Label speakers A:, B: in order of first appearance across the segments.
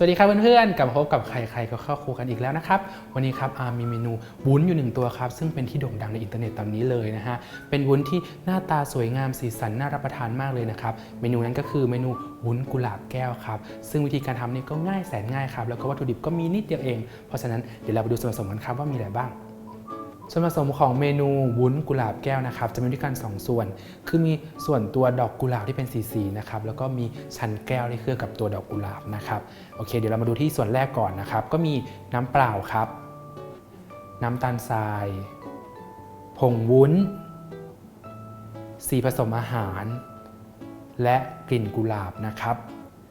A: สวัสดีครับเพื่อนๆกลับมาพบกับใครๆก็เข้าครัวกันอีกแล้วนะครับ วันนี้ครับอามีเมนูวุ้นอยู่หนึ่งตัวครับ ซึ่งเป็นที่โด่งดังในอินเทอร์เน็ตตอนนี้เลยนะฮะ เป็นวุ้นที่หน้าตาสวยงามสีสันน่ารับประทานมากเลยนะครับ เมนูนั้นก็คือเมนูวุ้นกุหลาบแก้วครับ ซึ่งวิธีการทำนี่ก็ง่ายแสนง่ายครับ แล้วก็วัตถุดิบก็มีนิดเดียวเอง เพราะฉะนั้นเดี๋ยวเราไปดูส่วนผสมกันครับว่ามีอะไรบ้าง ส่วนผสมของเมนูวุ้นกุหลาบแก้วนะครับจะมีด้วยกัน 2 ส่วน คือมีส่วนตัวดอกกุหลาบที่เป็นสีๆนะครับแล้วก็มีชั้นแก้วที่เคลือบกับตัวดอกกุหลาบนะครับโอเค เดี๋ยวเรามาดูที่ส่วนแรกก่อนนะครับ ก็มีน้ำเปล่าครับ น้ำตาลทราย ผงวุ้น สีผสมอาหาร และกลิ่นกุหลาบนะครับ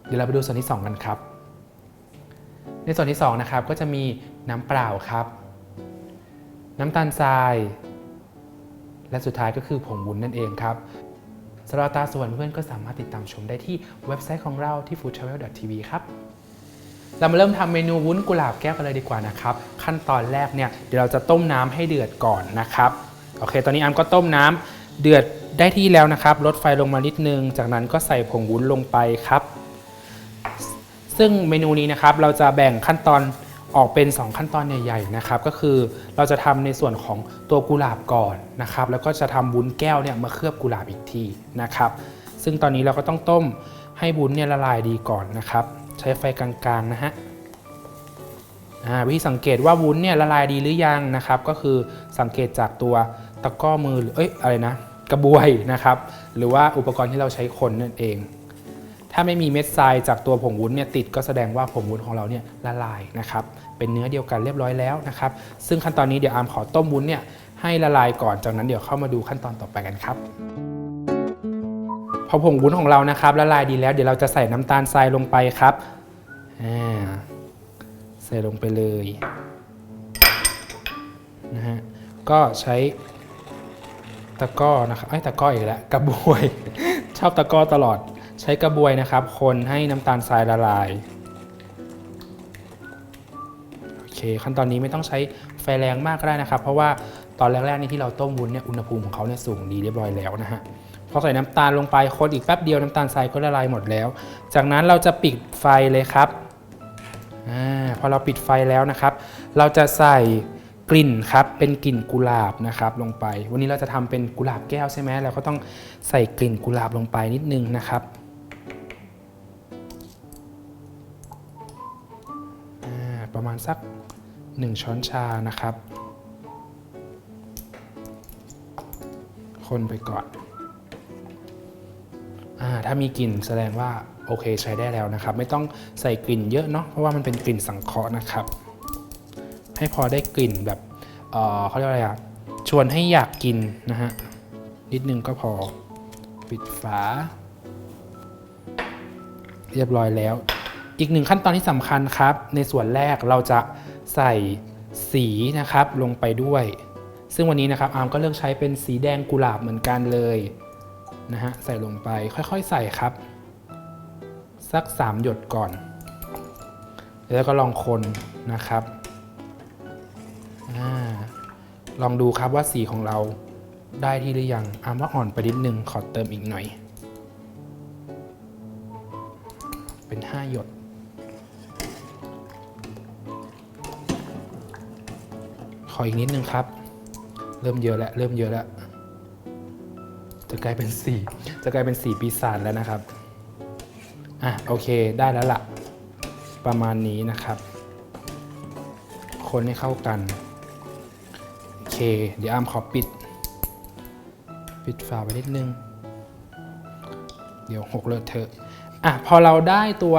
A: เดี๋ยวเราไปดูส่วนที่ 2 กันครับ ในส่วนที่2นะครับก็จะมีน้ำเปล่าครับ น้ำตาลทราย และสุดท้ายก็คือผงวุ้นนั่นเองครับสำหรับตราส่วนเพื่อนก็สามารถติดตามชมได้ที่เว็บไซต์ของเราที่ foodtravel.tv ครับเรามาเริ่มทำเมนูวุ้นกุหลาบแก้วกันเลยดีกว่านะครับ ขั้นตอนแรกเนี่ยเดี๋ยวเราจะต้มน้ำให้เดือดก่อนนะครับโอเค ตอนนี้อัมก็ต้มน้ำเดือดได้ที่แล้วนะครับลดไฟลงมานิดนึง จากนั้นก็ใส่ผงวุ้นลงไปครับ ซึ่งเมนูนี้นะครับเราจะแบ่งขั้นตอน ออกเป็น 2 ขั้นตอนใหญ่ๆนะครับก็คือเราจะทำในส่วนของตัวกุหลาบก่อนนะครับแล้วก็จะทำวุ้นแก้วเนี่ยมาเคลือบกุหลาบอีกทีนะครับซึ่งตอนนี้เราก็ต้องต้มให้วุ้นเนี่ยละลายดีก่อนนะครับ ใช้ไฟกลางๆนะฮะวิธีสังเกตว่าวุ้นเนี่ยละลายดีหรือยังนะครับก็คือสังเกตจากตัวตะก้อมือหรือเอ้ยอะไรนะกระบวยนะครับหรือว่าอุปกรณ์ที่เราใช้คนนั่นเอง ถ้าไม่มีเม็ดทรายจากตัวผงวุ้นเนี่ยติดก็แสดงว่าผงวุ้นของเราเนี่ยละลายนะครับ เป็นเนื้อเดียวกันเรียบร้อยแล้วนะครับ ซึ่งขั้นตอนนี้เดี๋ยวอาร์มขอต้มวุ้นเนี่ยให้ละลายก่อน จากนั้นเดี๋ยวเข้ามาดูขั้นตอนต่อไปกันครับ พอผงวุ้นของเรานะครับละลายดีแล้วเดี๋ยวเราจะใส่น้ำตาลทรายลงไปครับใส่ลงไปเลยนะฮะก็ใช้ตะก้อนะครับไอ้ตะก้ออีกแล้วกระบวย ชอบตะก้อตลอด ใช้กระบวยนะครับ คนให้น้ำตาลทรายละลายโอเคขั้นตอนนี้ไม่ต้องใช้ไฟแรงมากก็ได้นะครับ เพราะว่าตอนแรกๆนี่ที่เราต้มวุ้นเนี่ยอุณหภูมิของเขาเนี่ยสูงดีเรียบร้อยแล้วนะฮะพอใส่น้ำตาลลงไปคนอีกแป๊บเดียวน้ำตาลทรายก็ละลายหมดแล้ว จากนั้นเราจะปิดไฟเลยครับอพอเราปิดไฟแล้วนะครับ เราจะใส่กลิ่นครับเป็นกลิ่นกุหลาบนะครับลงไป วันนี้เราจะทำเป็นกุหลาบแก้วใช่ไหมเราก็ต้องใส่กลิ่นกุหลาบลงไปนิดนึงนะครับ สัก 1 ช้อนชานะครับ คนไปก่อนอถ้ามีกลิ่นแสดงว่าโอเคใช้ได้แล้วนะครับ ไม่ต้องใส่กลิ่นเยอะเนาะเพราะว่ามันเป็นกลิ่นสังเคราะห์นะครับ ให้พอได้กลิ่นแบบเเขาเรียกว่าอะไรอะชวนให้อยากกินนะฮะนิดนึงก็พอปิดฝา เรียบร้อยแล้ว อีกหนึ่งขั้นตอนที่สำคัญครับ ในส่วนแรกเราจะใส่สีนะครับลงไปด้วย ซึ่งวันนี้นะครับอาร์มก็เลือกใช้เป็นสีแดงกุหลาบเหมือนกันเลยนะฮะใส่ลงไปค่อยๆ ใส่ครับ สัก 3 หยดก่อน แล้วก็ลองคนนะครับอลองดูครับว่าสีของเราได้ที่หรือยังอาร์มว่าอ่อนไปนิดนึงขอเติมอีกหน่อย เป็น 5 หยด ออีกนิดนึงครับ เริ่มเยอะแล้ว เริ่มเยอะแล้ว จะกลายเป็นสีจะกลายเป็นสีปีศาจแล้วนะครับ อะโอเคได้แล้วล่ะ ประมาณนี้นะครับ คนให้เข้ากัน โอเค เดี๋ยวอามขอปิด ปิดฝาไว้นิดนึง เดี๋ยวหกเลอะเทอะ อะพอเราได้ตัว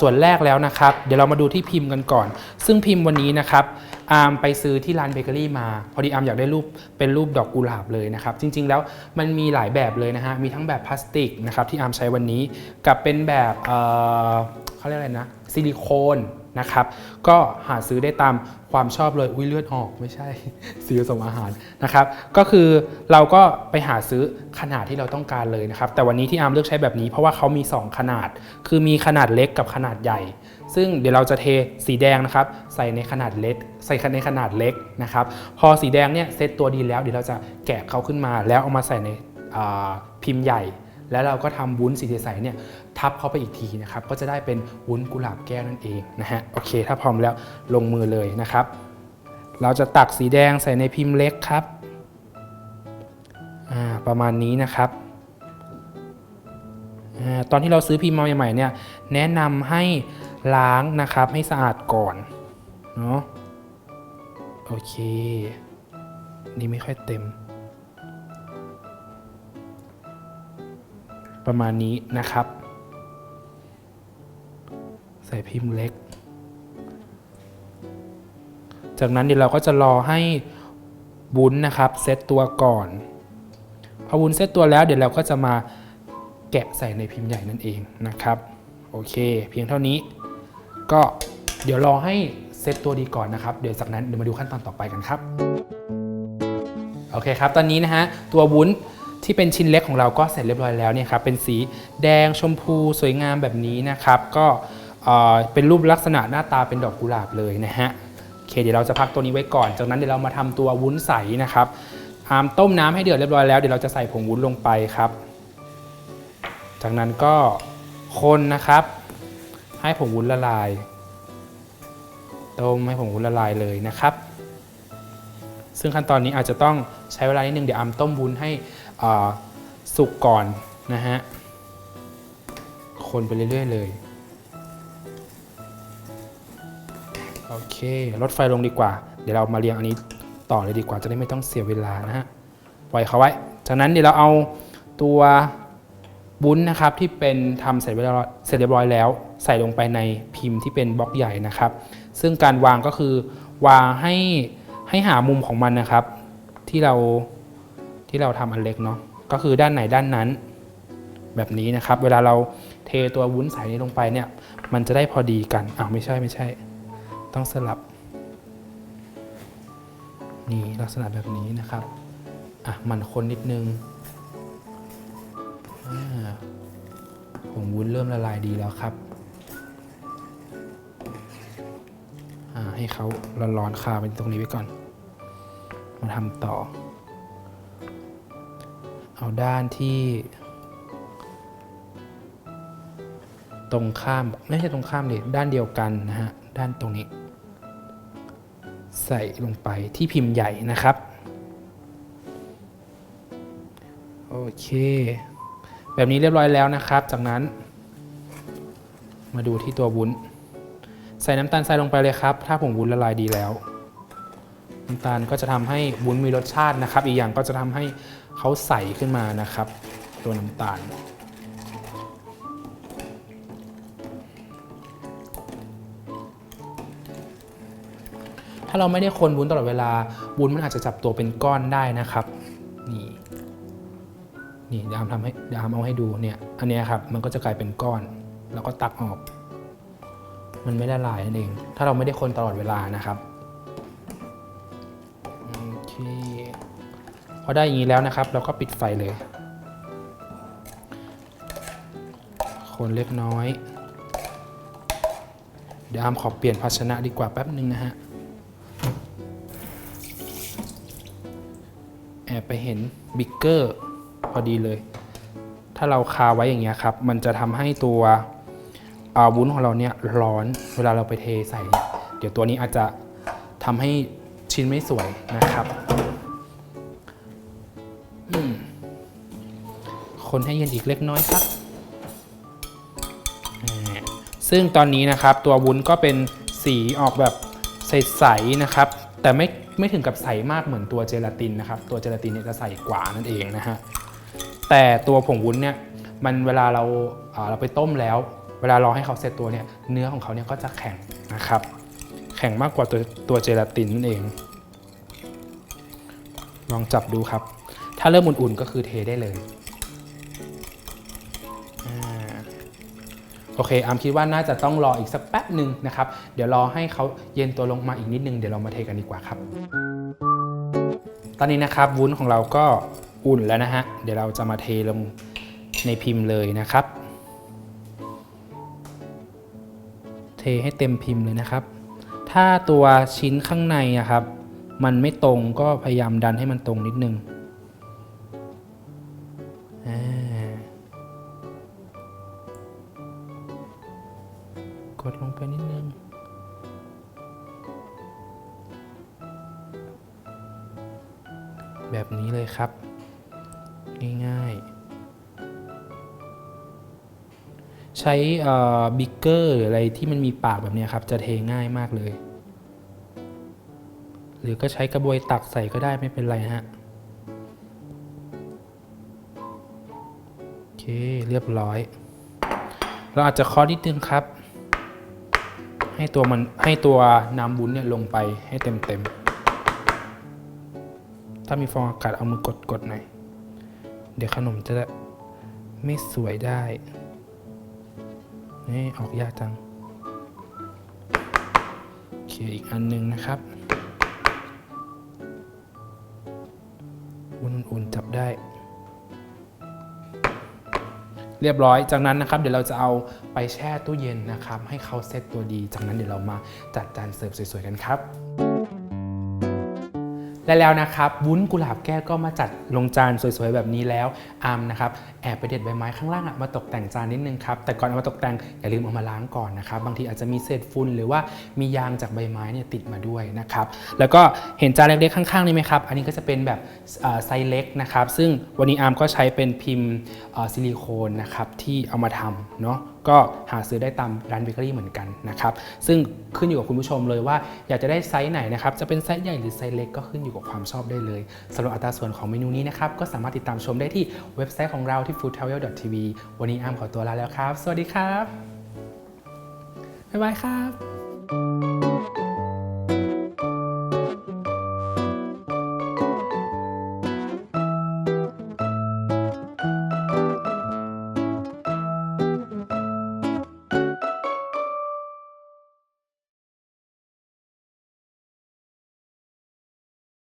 A: ส่วนแรกแล้วนะครับ เดี๋ยวเรามาดูที่พิมพ์กันก่อน ซึ่งพิมพ์วันนี้นะครับ อาร์มไปซื้อที่ร้านเบเกอรี่มา พอดีอาร์มอยากได้รูปเป็นรูปดอกกุหลาบเลยนะครับ จริง ๆ แล้วมันมีหลายแบบเลยนะฮะ มีทั้งแบบพลาสติกนะครับที่อาร์มใช้วันนี้ กับเป็นแบบเขาเรียกอะไรนะซิลิโคนนะครับก็หาซื้อได้ตามความชอบเลยอุ้ยเลือดออกไม่ใช่สีผสมอาหารนะครับก็คือเราก็ไปหาซื้อขนาดที่เราต้องการเลยนะครับแต่วันนี้ที่อาร์มเลือกใช้แบบนี้เพราะว่าเขามี 2 ขนาด คือมีขนาดเล็กกับขนาดใหญ่ ซึ่งเดี๋ยวเราจะเทสีแดงนะครับใส่ในขนาดเล็กใส่ในขนาดเล็กนะครับพอสีแดงเนี่ยเซตตัวดีแล้วเดี๋ยวเราจะแกะเขาขึ้นมา แล้วเอามาใส่ในพิมพ์ใหญ่ แล้วเราก็ทำวุ้นสีใสเนี่ยทับเข้าไปอีกทีนะครับก็จะได้เป็นวุ้นกุหลาบแก้วนั่นเองนะฮะโอเค ถ้าพร้อมแล้วลงมือเลยนะครับ เราจะตักสีแดงใส่ในพิมพ์เล็กครับประมาณนี้นะครับอตอนที่เราซื้อพิมพ์มาใหม่ๆเนี่ยแนะนำให้ ล้างนะครับให้สะอาดก่อนเนาะโอเค นี่ไม่ค่อยเต็ม ประมาณนี้นะครับ ใส่พิมพ์เล็ก จากนั้นเดี๋ยวเราก็จะรอให้วุ้นนะครับเซตตัวก่อนพอวุ้นเซตตัวแล้วเดี๋ยวเราก็จะมาแกะใส่ในพิมพ์ใหญ่นั่นเองนะครับ โอเค เพียงเท่านี้ ก็เดี๋ยวรอให้เซตตัวดีก่อนนะครับ เดี๋ยวจากนั้นเดี๋ยวมาดูขั้นตอนต่อไปกันครับ โอเคครับ ตอนนี้นะฮะตัววุ้นที่เป็นชิ้นเล็กของเราก็เสร็จเรียบร้อยแล้วเนี่ยครับ เป็นสีแดงชมพูสวยงามแบบนี้นะครับ ก็เป็นรูปลักษณะหน้าตาเป็นดอกกุหลาบเลยนะฮะโอเค เดี๋ยวเราจะพักตัวนี้ไว้ก่อน จากนั้นเดี๋ยวเรามาทำตัววุ้นใสนะครับอามต้มน้ำให้เดือดเรียบร้อยแล้ว เดี๋ยวเราจะใส่ผงวุ้นลงไปครับ จากนั้นก็คนนะครับ ให้ผงวุ้นละลาย ต้มให้ผงวุ้นละลายเลยนะครับ ซึ่งขั้นตอนนี้อาจจะต้องใช้เวลานิดนึงเดี๋ยวอามต้มวุ้นให้สุกก่อนนะฮะ คนไปเรื่อยๆเลยโอเคลดไฟลงดีกว่า เดี๋ยวเรามาเรียงอันนี้ต่อเลยดีกว่าจะได้ไม่ต้องเสียเวลานะฮะปล่อยเขาไว้ จากนั้นเดี๋ยวเราเอาตัว บุ้นนะครับที่เป็นทำเสร็จเรียบร้อยเสร็จเรียบร้อยแล้ว ใส่ลงไปในพิมพ์ที่เป็นบล็อกใหญ่นะครับ ซึ่งการวางก็คือวางให้ให้หามุมของมันนะครับ ที่เราที่เราทำอันเล็กเนาะก็คือด้านไหนด้านนั้น แบบนี้นะครับ เวลาเราเทตัววุ้นใสนี้ลงไปเนี่ยมันจะได้พอดีกันอ้าวไม่ใช่ไม่ใช่ ต้องสลับ นี่ลักษณะแบบนี้นะครับอะมันคนนิดนึง ผงวุ้นเริ่มละลายดีแล้วครับ ให้เขาร้อนๆคาไปตรงนี้ไว้ก่อน มาทำต่อ เอาด้านที่ ตรงข้าม ไม่ใช่ตรงข้ามดิด้านเดียวกันนะฮะ ด้านตรงนี้ ใส่ลงไปที่พิมพ์ใหญ่นะครับ โอเค แบบนี้เรียบร้อยแล้วนะครับ จากนั้น มาดูที่ตัววุ้น ใส่น้ำตาลทรายลงไปเลยครับ ถ้าผงวุ้นละลายดีแล้วน้ำตาลก็จะทำให้วุ้นมีรสชาตินะครับ อีกอย่างก็จะทำให้เขาใสขึ้นมานะครับ ตัวน้ำตาล ถ้าเราไม่ได้คนวุ้นตลอดเวลาวุ้นมันอาจจะจับตัวเป็นก้อนได้นะครับ นี่ดามทำให้ดามเอาให้ดูเนี่ย อันนี้ครับมันก็จะกลายเป็นก้อน แล้วก็ตักออก มันไม่ละลายนั่นเอง ถ้าเราไม่ได้คนตลอดเวลานะครับโอเคพอได้อย่างนี้แล้วนะครับ เราก็ปิดไฟเลย คนเล็กน้อย เดี๋ยวอามขอเปลี่ยนภาชนะดีกว่าแป๊บหนึ่งนะฮะแอบไปเห็นบิ๊กเกอร์ พอดีเลย ถ้าเราคาไว้อย่างเงี้ยครับ มันจะทำให้ตัววุ้นของเราเนี่ยร้อน เวลาเราไปเทใส่เนี่ยเดี๋ยวตัวนี้อาจจะทำให้ชิ้นไม่สวยนะครับคนให้เย็นอีกเล็กน้อยครับ ซึ่งตอนนี้นะครับตัววุ้นก็เป็นสีออกแบบใสๆนะครับ แต่ไม่ไม่ถึงกับใสมากเหมือนตัวเจลาตินนะครับ ตัวเจลาตินเนี่ยจะใสกว่านั่นเองนะฮะ แต่ตัวผงวุ้นเนี่ยมันเวลาเราเราไปต้มแล้ว เวลารอให้เขาเสร็จตัวเนี่ยเนื้อของเขาเนี่ยก็จะแข็งนะครับ แข็งมากกว่าตัวตัวเจลาตินนั่นเอง ลองจับดูครับ ถ้าเริ่มอุ่นๆก็คือเทได้เลยโอเคอามคิดว่าน่าจะต้องรออีกสักแป๊บหนึ่งนะครับ เดี๋ยวรอให้เขาเย็นตัวลงมาอีกนิดนึง เดี๋ยวเรามาเทกันดีกว่าครับ ตอนนี้นะครับวุ้นของเราก็ อุ่นแล้วนะฮะ เดี๋ยวเราจะมาเทลงในพิมพ์เลยนะครับ เทให้เต็มพิมพ์เลยนะครับ ถ้าตัวชิ้นข้างในอะครับ มันไม่ตรงก็พยายามดันให้มันตรงนิดนึง ใช้บิ๊กเกอร์หรืออะไรที่มันมีปากแบบนี้ครับ จะเทง่ายมากเลย หรือก็ใช้กระบวยตักใส่ก็ได้ไม่เป็นไรฮะโอเคเรียบร้อย เราอาจจะเคาะนิดนึงครับ ให้ตัวมันให้ตัวน้ำวุ้นเนี่ยลงไปให้เต็มเต็มถ้ามีฟองอากาศเอามือกดกดๆหน่อย เดี๋ยวขนมจะไม่สวยได้ นี่ออกยากจังโอเคอีกอันหนึงนะครับอุ่นๆจับได้ เรียบร้อยจากนั้นนะครับ เดี๋ยวเราจะเอาไปแช่ตู้เย็นนะครับ ให้เขาเซตตัวดี จากนั้นเดี๋ยวเรามาจัดจานเสิร์ฟสวยๆกันครับ และแล้วนะครับวุ้นกุหลาบแก้วก็มาจัดลงจานสวยๆแบบนี้แล้วอาร์มนะครับแอบไปเด็ดใบไม้ข้างล่างอะมาตกแต่งจานนิดนึงครับแต่ก่อนเอามาตกแต่งอย่าลืมเอามาล้างก่อนนะครับบางทีอาจจะมีเศษฝุ่นหรือว่ามียางจากใบไม้เนี่ยติดมาด้วยนะครับแล้วก็เห็นจานเล็กๆข้างๆนี่ไหมครับอันนี้ก็จะเป็นแบบไซส์เล็กนะครับซึ่งวันนี้อาร์มก็ใช้เป็นพิมพ์ซิลิโคนนะครับที่เอามาทำเนาะ ก็หาซื้อได้ตามร้านเบเกอรี่เหมือนกันนะครับ ซึ่งขึ้นอยู่กับคุณผู้ชมเลยว่าอยากจะได้ไซส์ไหนนะครับ จะเป็นไซส์ใหญ่หรือไซส์เล็กก็ขึ้นอยู่กับความชอบได้เลยสำหรับอัตราส่วนของเมนูนี้นะครับ ก็สามารถติดตามชมได้ที่เว็บไซต์ของเราที่ foodtravel.tv วันนี้อามขอตัวลาแล้วครับ สวัสดีครับ บ๊ายบายครับ